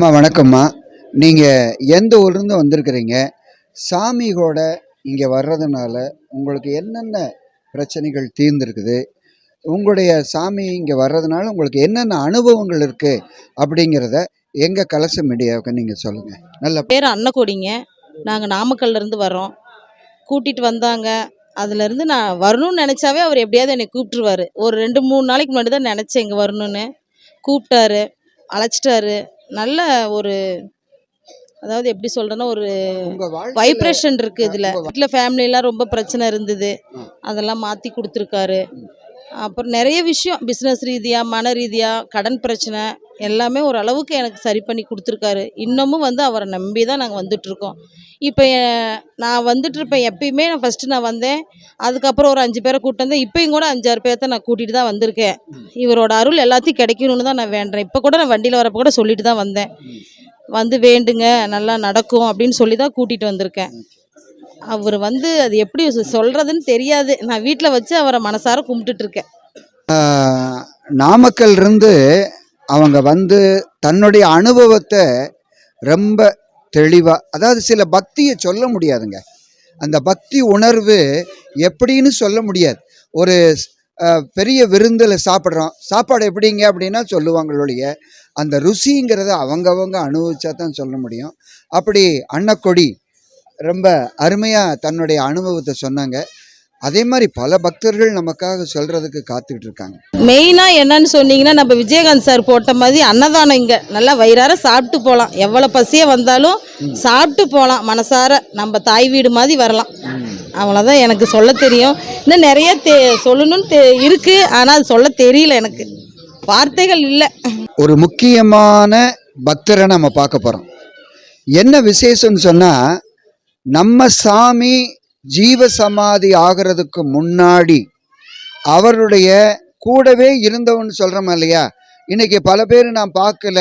அம்மா வணக்கம்மா. நீங்கள் எந்த ஊர்லேருந்து வந்திருக்கிறீங்க? சாமி கூட இங்கே வர்றதுனால உங்களுக்கு என்னென்ன பிரச்சனைகள் தீர்ந்துருக்குது? உங்களுடைய சாமி இங்கே வர்றதுனால உங்களுக்கு என்னென்ன அனுபவங்கள் இருக்குது அப்படிங்கிறத எங்கள் கலச மீடியாவுக்கு நீங்கள் சொல்லுங்கள் நல்ல பேர் அன்னக்கோடிங்க நாங்கள் நாமக்கல்லேருந்து வர்றோம். கூட்டிகிட்டு வந்தாங்க. அதுலேருந்து நான் வரணும்னு நினச்சாவே அவர் எப்படியாவது என்னை கூப்பிட்ருவாரு ஒரு ரெண்டு மூணு நாளைக்கு முன்னாடி தான் நினச்சேன் இங்கே வரணும்னு. கூப்பிட்டாரு. அழைச்சிட்டாரு. நல்ல ஒரு அதாவது எப்படி சொல்கிறேன்னா ஒரு வைப்ரேஷன் இருக்குது இதில். வீட்டில் ஃபேமிலியெலாம் ரொம்ப பிரச்சனை இருந்தது. அதெல்லாம் மாற்றி கொடுத்துருக்காரு. அப்புறம் நிறைய விஷயம் பிஸ்னஸ் ரீதியாக மன ரீதியாக கடன் பிரச்சனை எல்லாமே ஓரளவுக்கு எனக்கு சரி பண்ணி கொடுத்துருக்காரு. இன்னமும் வந்து அவரை நம்பி தான் நாங்கள் வந்துட்டுருக்கோம். இப்போ நான் வந்துட்டுருப்பேன் எப்பயுமே நான் ஃபஸ்ட்டு நான் வந்தேன். அதுக்கப்புறம் ஒரு அஞ்சு பேரை கூப்பிட்டு வந்தேன். இப்போயும் கூட அஞ்சாறு பேர்த்த நான் கூட்டிகிட்டு தான் வந்திருக்கேன். இவரோட அருள் எல்லாத்தையும் கிடைக்கணும்னு தான் நான் வேண்டுறேன். இப்போ கூட நான் வண்டியில் வரப்போ கூட சொல்லிட்டு தான் வந்தேன். வந்து வேண்டுங்க நல்லா நடக்கும் அப்படின்னு சொல்லி தான் கூட்டிகிட்டு வந்திருக்கேன். அவர் வந்து அது எப்படி சொல்கிறதுன்னு தெரியாது. நான் வீட்டில் வச்சு அவரை மனசார கும்பிட்டுட்ருக்கேன் நாமக்கல் இருந்து அவங்க வந்து தன்னுடைய அனுபவத்தை ரொம்ப தெளிவாக அதாவது சில பக்தியை சொல்ல முடியாதுங்க. அந்த பக்தி உணர்வு எப்படின்னு சொல்ல முடியாது. ஒரு பெரிய விருந்தில் சாப்பிட்றோம். சாப்பாடு எப்படிங்க அப்படின்னா சொல்லுவாங்களொழிய அந்த ருசிங்கிறத அவங்கவங்க அனுபவிச்சா தான் சொல்ல முடியும். அப்படி அன்னக்கொடி ரொம்ப அருமையாக தன்னுடைய அனுபவத்தை சொன்னாங்க. அதே மாதிரி பல பக்தர்கள் நமக்காக சொல்கிறதுக்கு காத்துக்கிட்டு இருக்காங்க. மெயினாக என்னன்னு சொன்னீங்கன்னா நம்ம விஜயகாந்த் சார் போட்ட மாதிரி அன்னதானம் இங்கே. நல்லா வயிறார சாப்பிட்டு போகலாம் எவ்வளோ பசியாக வந்தாலும் சாப்பிட்டு போகலாம் மனசார நம்ம தாய் வீடு மாதிரி வரலாம். அவ்வளோதான் எனக்கு சொல்ல தெரியும். இன்னும் நிறைய தெ சொல்லணும்னு தெ இருக்குது ஆனால் அது சொல்ல தெரியல எனக்கு. வார்த்தைகள் இல்லை. ஒரு முக்கியமான பக்தரை நம்ம பார்க்க போகிறோம் என்ன விசேஷம்னு சொன்னால் நம்ம சாமி ஜீவ சமாதி ஆகிறதுக்கு முன்னாடி அவருடைய கூடவே இருந்தவன்னு சொல்கிறோம் இல்லையா? இன்றைக்கி பல பேர் நான் பார்க்கல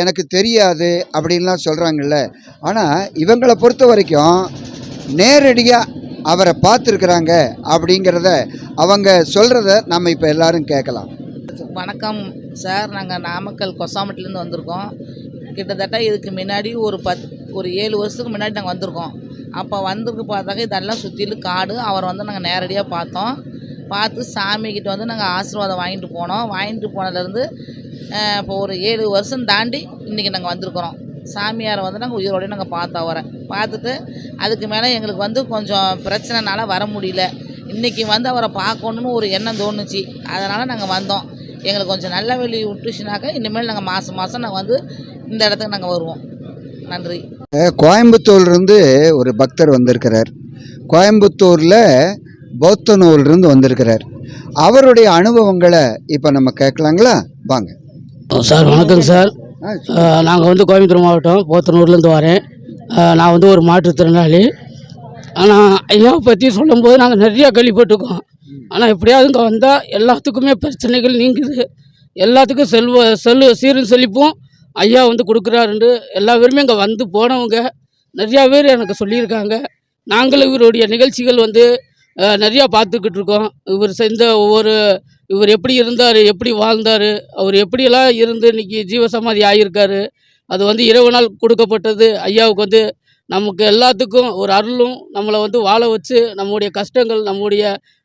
எனக்கு தெரியாது அப்படின்லாம் சொல்கிறாங்கல்ல ஆனால் இவங்களை பொறுத்த வரைக்கும் நேரடியாக அவரை பார்த்துருக்குறாங்க அப்படிங்கிறத அவங்க சொல்கிறத நம்ம இப்போ எல்லாரும் கேட்கலாம். வணக்கம் சார். நாங்கள் நாமக்கல் கொசாமட்டிலேருந்து வந்திருக்கோம். கிட்டத்தட்ட இதுக்கு முன்னாடி ஒரு பத் ஒரு ஏழு வருஷத்துக்கு முன்னாடி நாங்கள் வந்திருக்கோம். அப்போ வந்திருக்கு பார்த்தாக்க இதெல்லாம் சுற்றிலும் காடு. அவரை வந்து நாங்கள் நேரடியாக பார்த்தோம். பார்த்து சாமிக்கிட்ட வந்து நாங்கள் ஆசீர்வாதம் வாங்கிட்டு போனோம். வாங்கிட்டு போனதுலேருந்து இப்போ ஒரு ஏழு வருஷம் தாண்டி இன்றைக்கி நாங்கள் வந்திருக்கிறோம். சாமியாரை வந்து நாங்கள் உயிரோடய நாங்கள் பார்த்தோம் அவரை. பார்த்துட்டு அதுக்கு மேலே எங்களுக்கு வந்து கொஞ்சம் பிரச்சனைனால வர முடியல. இன்றைக்கி வந்து அவரை பார்க்கணுன்னு ஒரு எண்ணம் தோணுச்சு. அதனால் நாங்கள் வந்தோம். எங்களுக்கு கொஞ்சம் நல்ல வழி விட்டுச்சுனாக்கா இனிமேல் நாங்கள் மாதம் மாதம் நாங்கள் வந்து இந்த இடத்துக்கு நாங்கள் வருவோம். நன்றி. கோயம்புத்தூர்லேருந்து ஒரு பக்தர் வந்திருக்கிறார். கோயம்புத்தூரில் பௌத்தனூர்லேருந்து வந்திருக்கிறார். அவருடைய அனுபவங்களை இப்போ நம்ம கேட்கலாங்களா? வாங்க. சார் வணக்கங்க சார். நாங்கள் வந்து கோயம்புத்தூர் மாவட்டம் போத்தனூர்லேருந்து வரேன். நான் வந்து ஒரு மாற்றுத்திறனாளி. ஆனால் ஐயாவை பற்றி சொல்லும்போது நாங்கள் நிறையா கேள்விப்பட்டிருக்கோம். ஆனால் எப்படியாவது இங்கே வந்தால் எல்லாத்துக்குமே பிரச்சனைகள் நீங்குது. எல்லாத்துக்கும் செல்வ செல்லு சீரும் செழிப்பும் ஐயா வந்து கொடுக்குறாருண்டு எல்லா பேருமே இங்கே வந்து போனவங்க நிறையா பேர் எனக்கு சொல்லியிருக்காங்க. நாங்களும் இவருடைய நிகழ்ச்சிகள் வந்து நிறையா பார்த்துக்கிட்டு இருக்கோம். இவர் செஞ்ச ஒவ்வொரு இவர் எப்படி இருந்தார் எப்படி வாழ்ந்தார் அவர் எப்படியெல்லாம் இருந்து இன்னைக்கு ஜீவசமாதி ஆகியிருக்காரு அது வந்து இரவு நாள் கொடுக்கப்பட்டது. ஐயாவுக்கு வந்து நமக்கு எல்லாத்துக்கும் ஒரு அருளும் நம்மளை வந்து வாழ வச்சு நம்முடைய கஷ்டங்கள் நம்முடைய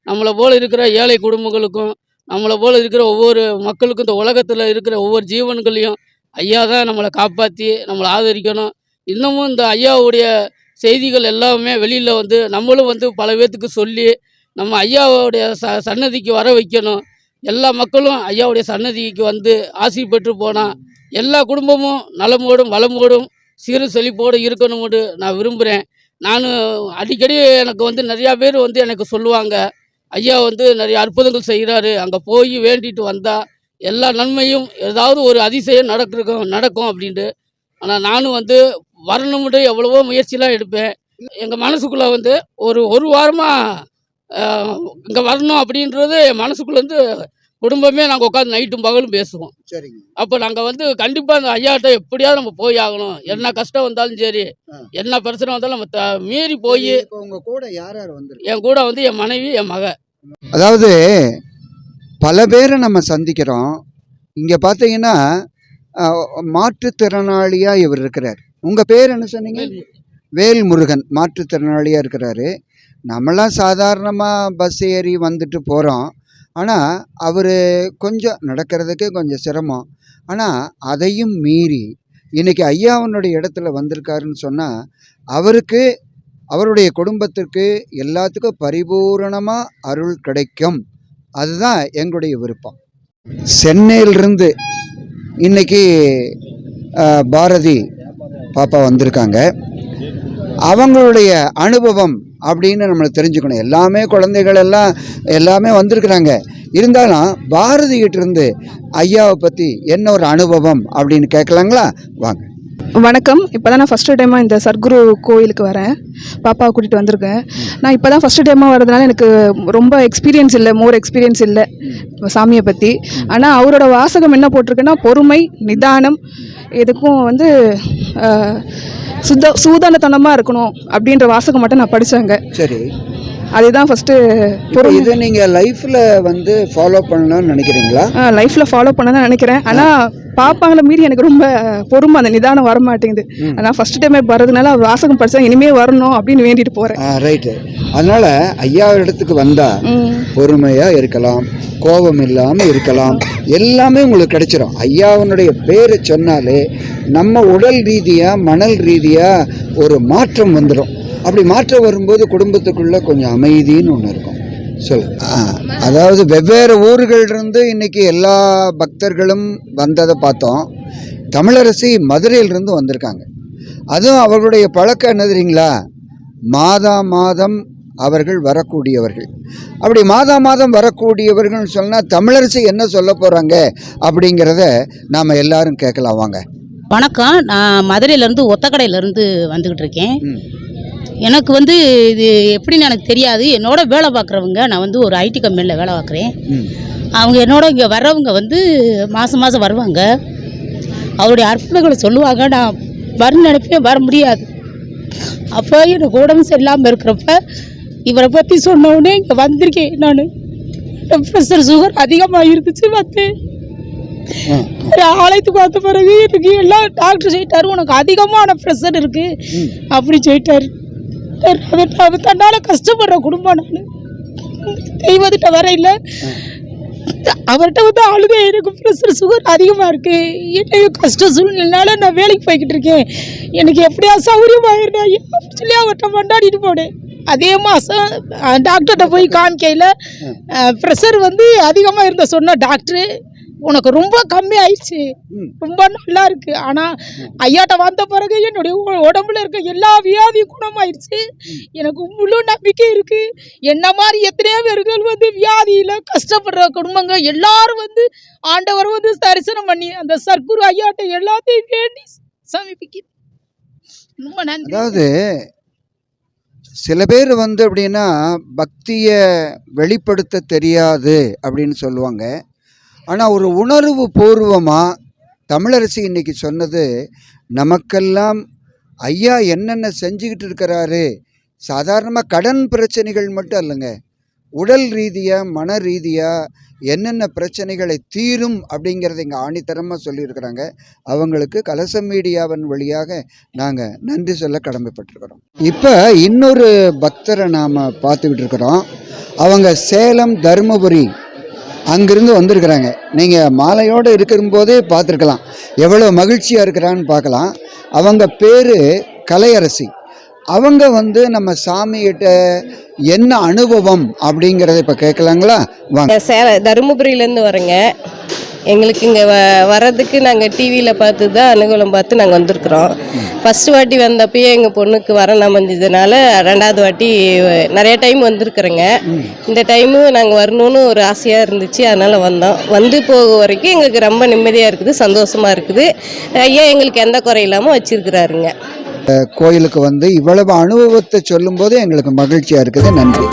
நம்மளை போல் இருக்கிற ஏழை குடும்பங்களுக்கும் நம்மளை போல் இருக்கிற ஒவ்வொரு மக்களுக்கும் இந்த உலகத்தில் இருக்கிற ஒவ்வொரு ஜீவன்களையும் ஐயா தான் நம்மளை காப்பாற்றி நம்மளை ஆதரிக்கணும். இன்னமும் இந்த ஐயாவுடைய செய்திகள் எல்லாமே வெளியில் வந்து நம்மளும் வந்து பல பேர்த்துக்கு சொல்லி நம்ம ஐயாவுடைய ச சன்னதிக்கு வர வைக்கணும். எல்லா மக்களும் ஐயாவுடைய சன்னதிக்கு வந்து ஆசி பெற்று போனால் எல்லா குடும்பமும் நலமோடும் வளமோடும் சீரு செழிப்போடு இருக்கணும்னு நான் விரும்புகிறேன் நான் அடிக்கடி எனக்கு வந்து நிறையா பேர் வந்து எனக்கு சொல்லுவாங்க ஐயா வந்து நிறைய அற்புதங்கள் செய்கிறாரு அங்கே போய் வேண்டிட்டு வந்தால் எல்லா நன்மையும் ஏதாவது ஒரு அதிசயம் நடக்கும் நடக்கும் அப்படின்ட்டு. ஆனால் நானும் வந்து வரணும்னு எவ்வளவோ முயற்சிலாம் எடுப்பேன். எங்கள் மனசுக்குள்ளே வந்து ஒரு ஒரு வாரமாக இங்கே வரணும் அப்படின்றது என் மனசுக்குள்ளேருந்து குடும்பமே நாங்கள் உட்காந்து நைட்டும் பகலும் பேசுவோம். சரிங்க. அப்போ நாங்கள் வந்து கண்டிப்பாக அந்த ஐயாட்ட எப்படியாவது நம்ம போய் ஆகணும். என்ன கஷ்டம் வந்தாலும் சரி. என்ன பிரச்சனை வந்தாலும் நம்ம மீறி போய் இப்போ உங்க கூட யார் யார் வந்திருக்கு என் கூட வந்து என் மனைவி என் மக. அதாவது பல பேரை நம்ம சந்திக்கிறோம். இங்கே பார்த்தீங்கன்னா அஹ், மாற்றுத்திறனாளியா இவர் இருக்கிறார். உங்க பேர் என்ன சொன்னீங்க? வேல்முருகன் மாற்றுத்திறனாளியா இருக்கிறாரு. நம்மளாம் சாதாரணமாக பஸ் ஏறி வந்துட்டு போகிறோம் ஆனால் அவர் கொஞ்சம் நடக்கிறதுக்கு கொஞ்சம் சிரமம். ஆனால் அதையும் மீறி இன்னைக்கு ஐயாவனுடைய இடத்துல வந்திருக்காருன்னு சொன்னால் அவருக்கு அவருடைய குடும்பத்திற்கு எல்லாத்துக்கும் பரிபூரணமாக அருள் கிடைக்கும். அதுதான் எங்களுடைய விருப்பம். சென்னையிலிருந்து இன்னைக்கு பாரதி பாப்பா வந்திருக்காங்க. அவங்களுடைய அனுபவம் அப்படின்னு நம்மளை தெரிஞ்சுக்கணும். எல்லாமே குழந்தைகள் எல்லாம் எல்லாமே வந்திருக்கிறாங்க. இருந்தாலும் பாரதிகிட்டிருந்து ஐயாவை பற்றி என்ன ஒரு அனுபவம் அப்படின்னு கேட்கலாங்களா? வாங்க. வணக்கம். இப்போ தான் நான் ஃபஸ்ட்டு டைமாக இந்த சர்க்குரு கோயிலுக்கு வரேன். பாப்பாவை கூட்டிகிட்டு வந்திருக்கேன். நான் இப்போ தான் ஃபஸ்ட்டு டைமாக வரதுனால எனக்கு ரொம்ப எக்ஸ்பீரியன்ஸ் இல்லை மோர் எக்ஸ்பீரியன்ஸ் இல்லை சாமியை பற்றி ஆனால் அவரோட வாசகம் என்ன போட்டிருக்குன்னா பொறுமை நிதானம் எதுக்கும் வந்து சுத்த சூதானத்தனமாக இருக்கணும் அப்படின்ற வாசகம் மட்டும் நான் படித்தேங்க சரி. அதுதான் ஃபஸ்ட்டு பொறுமை. இதை நீங்கள் லைஃப்பில் வந்து ஃபாலோ பண்ணலாம்னு நினைக்கிறீங்களா? லைஃப்பில் ஃபாலோ பண்ண தான் நினைக்கிறேன். ஆனால் பாப்பாங்களை மீறி எனக்கு ரொம்ப பொறுமை அந்த நிதானம் வர மாட்டேங்குது ம். ஆனால் ஃபஸ்ட் டைமே வரதுனால அவர் வாசகம் படித்தா இனிமே வரணும் அப்படின்னு வேண்டிட்டு போகிறேன் ரைட்டு அதனால் ஐயா இடத்துக்கு வந்தால் பொறுமையாக இருக்கலாம் கோபம் இல்லாமல் இருக்கலாம் எல்லாமே உங்களுக்கு கிடைச்சிரும். ஐயாவனுடைய பேரை சொன்னாலே நம்ம உடல் ரீதியாக மணல் ரீதியாக ஒரு மாற்றம் வந்துடும் அப்படி மாற்றம் வரும்போது குடும்பத்துக்குள்ள கொஞ்சம் அமைதின்னு ஒன்று இருக்கும். சொல்லு ஆ, அதாவது வெவ்வேறு ஊர்களிலிருந்து இன்னைக்கு எல்லா பக்தர்களும் வந்ததை பார்த்தோம். தமிழரசி மதுரையிலிருந்து வந்திருக்காங்க. அதுவும் அவர்களுடைய பழக்கம் என்ன தெரியுங்களா? மாதா மாதம் அவர்கள் வரக்கூடியவர்கள். அப்படி மாதா மாதம் வரக்கூடியவர்கள்னு சொன்னால் தமிழரசி என்ன சொல்ல போகிறாங்க அப்படிங்கிறத நாம் எல்லாரும் கேட்கலாம் வாங்க. வணக்கம். நான் மதுரையிலேருந்து ஒத்தக்கடையிலேருந்து வந்துக்கிட்டு இருக்கேன். எனக்கு வந்து இது எப்படின்னு எனக்கு தெரியாது. என்னோட வேலை பார்க்குறவங்க நான் வந்து ஒரு ஐடி கம்பெனியில் வேலை பார்க்குறேன். அவங்க என்னோட இங்கே வர்றவங்க வந்து மாதம் மாதம் வருவாங்க. அவருடைய அற்புதங்களை சொல்லுவாங்க. நான் வர நினைப்பேன் வர முடியாது. அப்போ எனக்கு உடம்பு சரியில்லாமல் இருக்கிறப்ப இவரை பற்றி சொன்ன உடனே இங்கே வந்திருக்கேன் நான். ப்ரெஷர் சுகர் அதிகமாக இருந்துச்சு ஒரு ஆலயத்துக்கு வந்த பிறகு எனக்கு எல்லாம் டாக்டர் சொல்லிட்டாரு உனக்கு அதிகமான ப்ரெஷர் இருக்கு. ம். அப்படி சொல்லிட்டாரு. தன்னால கஷ்டப்படுற குடும்பம் நான். தெய்வத்திட்ட வரையில் அவர்கிட்ட வந்து அழுத எனக்கு ப்ரெஷர் சுகர் அதிகமாக இருக்கு. என்னையும் கஷ்ட சூழ்நிலைனால நான் வேலைக்கு போய்கிட்டு இருக்கேன். எனக்கு எப்படியா சௌகரியமாயிருந்தா சொல்லி அவர்கிட்ட கொண்டாடிட்டு போனேன். அதே மாதம் டாக்டர்கிட்ட போய் காமிக்கையில் ப்ரெஷர் வந்து அதிகமாக இருந்த சொன்ன டாக்டரு உனக்கு ரொம்ப கம்மி ஆயிடுச்சு. ரொம்ப நல்லா இருக்கு. ஆனால் ஐயாட்ட வந்த பிறகு என்னுடைய உடம்புல இருக்க எல்லா வியாதியும் குணமாயிருச்சு எனக்கு முழு நம்பிக்கை இருக்கு. என்ன மாதிரி எத்தனையோ பேர்கள் வந்து வியாதியில் கஷ்டப்படுற குடும்பங்க எல்லாரும் வந்து ஆண்டவர் வந்து தரிசனம் பண்ணி அந்த சர்க்குரு ஐயாட்ட எல்லாத்தையும் வேண்டி சமீபிக்க ரொம்ப நன்றி. அதாவது சில பேர் வந்து அப்படின்னா பக்தியை வெளிப்படுத்த தெரியாது அப்படின்னு சொல்லுவாங்க. ஆனால் ஒரு உணர்வு பூர்வமாக தமிழரசி இன்னைக்கு சொன்னது நமக்கெல்லாம் ஐயா என்னென்ன செஞ்சுக்கிட்டு இருக்கிறாரு? சாதாரணமாக கடன் பிரச்சனைகள் மட்டும் இல்லைங்க உடல் ரீதியாக மன ரீதியாக என்னென்ன பிரச்சனைகளை தீரும் அப்படிங்கிறத இங்கே ஆணித்தரமாக சொல்லியிருக்கிறாங்க. அவங்களுக்கு கலச மீடியாவின் வழியாக நாங்கள் நன்றி சொல்ல கடமைப்பட்டிருக்கிறோம். இப்போ இன்னொரு பக்தரை நாம் பார்த்துக்கிட்டு இருக்கிறோம். அவங்க சேலம் தருமபுரி அங்கிருந்து வந்திருக்கிறாங்க. நீங்கள் மாலையோடு இருக்கும்போதே பார்த்துருக்கலாம். எவ்வளோ மகிழ்ச்சியாக இருக்கிறான்னு பார்க்கலாம். அவங்க பேர் கலையரசி. அவங்க வந்து நம்ம சாமிகிட்ட என்ன அனுபவம் அப்படிங்கிறத இப்போ கேட்கலாங்களா? வாங்க. சேல தருமபுரியிலேருந்து வரேங்க. எங்களுக்கு இங்கே வ வர்றதுக்கு நாங்கள் டிவியில் பார்த்து தான் அனுகூலம் பார்த்து நாங்கள் வந்திருக்கிறோம். ஃபஸ்ட்டு வாட்டி வந்தப்பயே எங்கள் பொண்ணுக்கு வரம் அமைஞ்சதுனால ரெண்டாவது வாட்டி நிறைய டைம் வந்திருக்குறோங்க. இந்த டைமு நாங்கள் வரணும்னு ஒரு ஆசையாக இருந்துச்சு. அதனால் வந்தோம். வந்து போக வரைக்கும் எங்களுக்கு ரொம்ப நிம்மதியாக இருக்குது சந்தோஷமாக இருக்குது. ஐயா எங்களுக்கு எந்த குறை இல்லாமல் வச்சுருக்கிறாருங்க. கோயிலுக்கு வந்து இவ்வளவு அனுபவத்தை சொல்லும்போது எங்களுக்கு மகிழ்ச்சியாக இருக்குது. நன்றி.